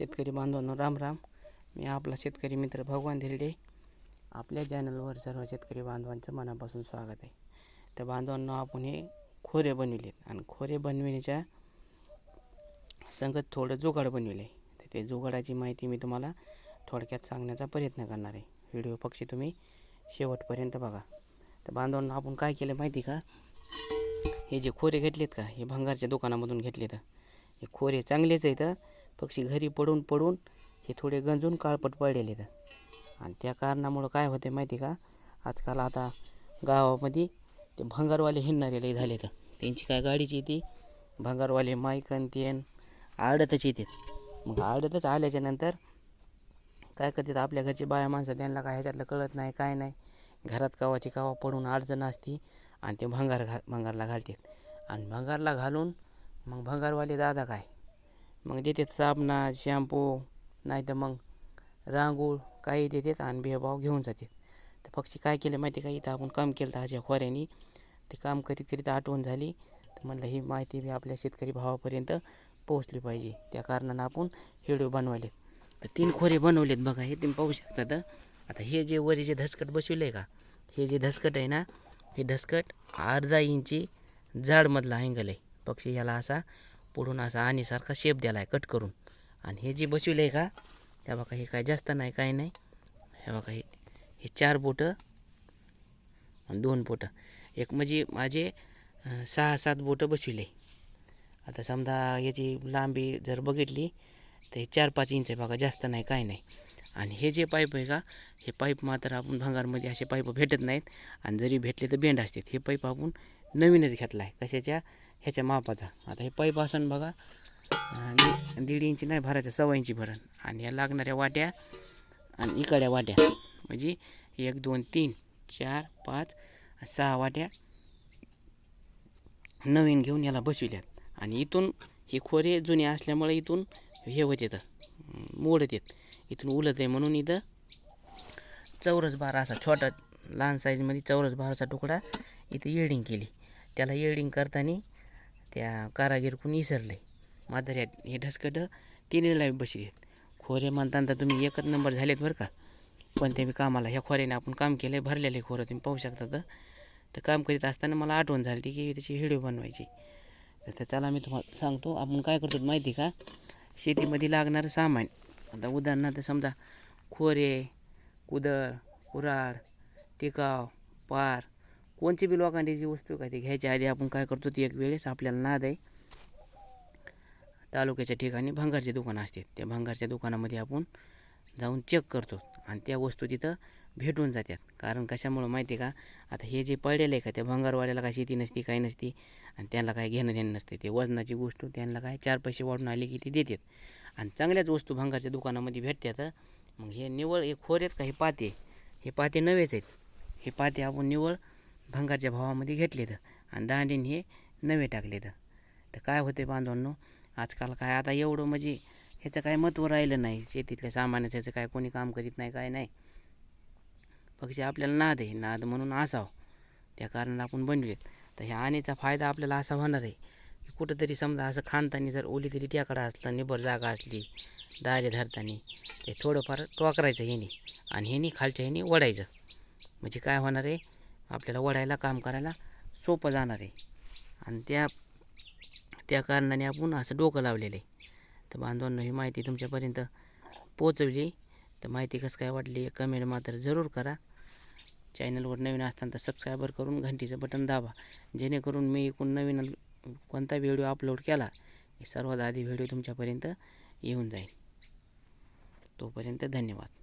शेतकरी बांधवांनो राम राम. मी आपला शेतकरी मित्र भगवान धिरडे. आपल्या चॅनलवर सर्व शेतकरी बांधवांचं मनापासून स्वागत आहे. तर बांधवांनो आपण हे खोरे बनविलेत आणि खोरे बनविण्याच्या संगत थोडं जुगाड बनविले तर ते जुगाडाची माहिती मी तुम्हाला थोडक्यात सांगण्याचा प्रयत्न करणार आहे. व्हिडिओ पक्षी तुम्ही शेवटपर्यंत बघा. तर बांधवांना आपण काय केलं माहिती का? हे जे खोरे घेतलेत का? हे भंगारच्या दुकानामधून घेतलेत. हे खोरे चांगलेच आहेत. पक्षी घरी पडून पडून हे थोडे गंजून काळपट पडलेले आहेत. आणि त्या कारणामुळं काय होते माहिती का? आजकाल आता गावामध्ये ते भंगारवाले हिंडणारे झाले तर त्यांची काय गाडीची येते? भंगारवाले माईक आणि ते आडतच येतात मग आडतच आल्याच्यानंतर काय करतात आपल्या घरची बाया माणसं? त्यांना काय ह्याच्यातलं कळत नाही काय नाही. घरात कावाची कावा पडून अडचण असते आणि ते भंगार घा भंगारला घालतात. आणि भंगारला घालून मग भंगारवाले दादा काय? मग देतात साबणा शॅम्पू नाही तर मग रांगोळ काही देतात आणि भेभाव घेऊन जातात. तर पक्षी काय केलं माहिती का? इथं आपण काम केलं तर ह्याच्या खोऱ्यानी. ते काम करीत करीत आठवण झाली. तर म्हणलं ही माहिती बी आपल्या शेतकरी भावापर्यंत पोहोचली पाहिजे. त्या कारणानं आपण व्हिडिओ बनवलेत तर तीन खोरे बनवलेत बघा हे तुम्ही पाहू शकता तर. आता हे जे वरी जे धसकट बसवलं आहे का? हे जे धसकट आहे ना हे धसकट अर्धा इंची जाडमधला अँगल आहे. पक्षी ह्याला असा पुढून असा आणीसारखा शेप द्याला आहे कट करून. आणि हे जे बसविलं आहे का त्या बघा हे काय जास्त नाही काय नाही. हे बघा हे हे चार बोटं आणि दोन बोटं. एक म्हणजे माझे सहा सात बोटं बसविले. आता समजा याची लांबी जर बघितली तर हे चार पाच इंच आहे बघा जास्त नाही काय नाही. आणि हे जे पाईप आहे का हे पाईप मात्र आपण भंगारमध्ये असे पाईप भेटत नाहीत. आणि जरी भेटले तर बेंड असतात. हे पाईप आपण नवीनच घेतला आहे. कशाच्या? ह्याच्या मापाचा. आता हे पाईप असन बघा. आणि दीड इंची नाही भरायचं सव्वा इंची भरण. आणि या लागणाऱ्या वाट्या आणि इकड्या वाट्या. म्हणजे एक दोन तीन चार पाच सहा वाट्या नवीन घेऊन याला बसविल्यात. आणि इथून हे खोरे जुने असल्यामुळे इथून हे होत येतं. मोडत येत इथून उलत आहे म्हणून इथं चौरस बार असा छोटा लहान साईजमध्ये चौरस बाराचा तुकडा इथं येडिंग केली. त्याला येडिंग करताना त्या कारागीरकून विसरलं आहे माधुर्यात हे ढसकटं तिन्हीला बसली आहेत. खोरे म्हणताना तुम्ही एकच नंबर झालेत बरं का? पण ते मी कामाला ह्या खोऱ्याने आपण काम केलं आहे भरलेलं आहे खोरं तुम्ही पाहू शकता तर. तर काम करीत असताना मला आठवण झाली की त्याची व्हिडिओ बनवायची. तर त्याला मी तुम्हाला सांगतो आपण काय करतो माहिती का? शेतीमध्ये लागणारं सामान आता उदाहरणार्थ समजा खोरे कुदळ कुराड टिकाव पार कोणची बी लोकांची जी वस्तू काय ती घ्यायच्या आधी आपण काय करतो ती एक वेळेस आपल्याला नाद आहे. तालुक्याच्या ठिकाणी भंगारचे दुकानं असते त्या भंगारच्या दुकानामध्ये आपण जाऊन चेक करतो. आणि त्या वस्तू तिथं भेटून जातात. कारण कशामुळं माहिती आहे का? आता हे जे पडलेलं आहे का? त्या भंगारवाल्याला काय शेती नसती काही नसती. आणि त्यांना काय घेणं देणं नसते. ते वजनाची गोष्ट त्यांना काय चार पैसे वाढून आले की ते देतात. आणि चांगल्याच वस्तू भंगारच्या दुकानामध्ये भेटतात मग हे निवळ हे खोर आहेत का? हे पाते. हे पाते नवेच आहेत. हे पाते आपण निवळ भंगारच्या भावामध्ये घेतलेत आणि दांडीन हे नवे टाकलेत तर काय होते बांधवांनो? आजकाल काय आता एवढं म्हणजे ह्याचं काय महत्त्व राहिलं नाही. शेतीतल्या सामान्याचं ह्याचं काय कोणी काम करीत नाही काय नाही. पक्षी आपल्याला नाद आहे नाद म्हणून असावं. त्या कारणाला आपण बनवलेत तर ह्या आणीचा फायदा आपल्याला असा होणार आहे की कुठंतरी समजा असं खाणतानी जर ओली तरी ट्याकडा असला निबर जागा असली दारे धरताना ते थोडंफार टोकरायचं ह्याने आणि ह्याने खालच्या ह्याने वडायचं. म्हणजे काय होणार आहे? आपल्याला वडायला काम करायला सोपं जाणार आहे. आणि त्या त्या कारणाने आपण असं डोकं लावलेलं आहे. तर बांधवांना ही माहिती तुमच्यापर्यंत पोचवली तर माहिती कसं काय वाटली कमेंट मात्र जरूर करा. चॅनलवर नवीन असताना तर सबस्क्रायबर करून घंटीचं बटन दाबा. जेणेकरून मी एकूण नवीन कोणता व्हिडिओ अपलोड केला सर्वात आधी व्हिडिओ तुमच्यापर्यंत येऊन जाईल. तोपर्यंत धन्यवाद.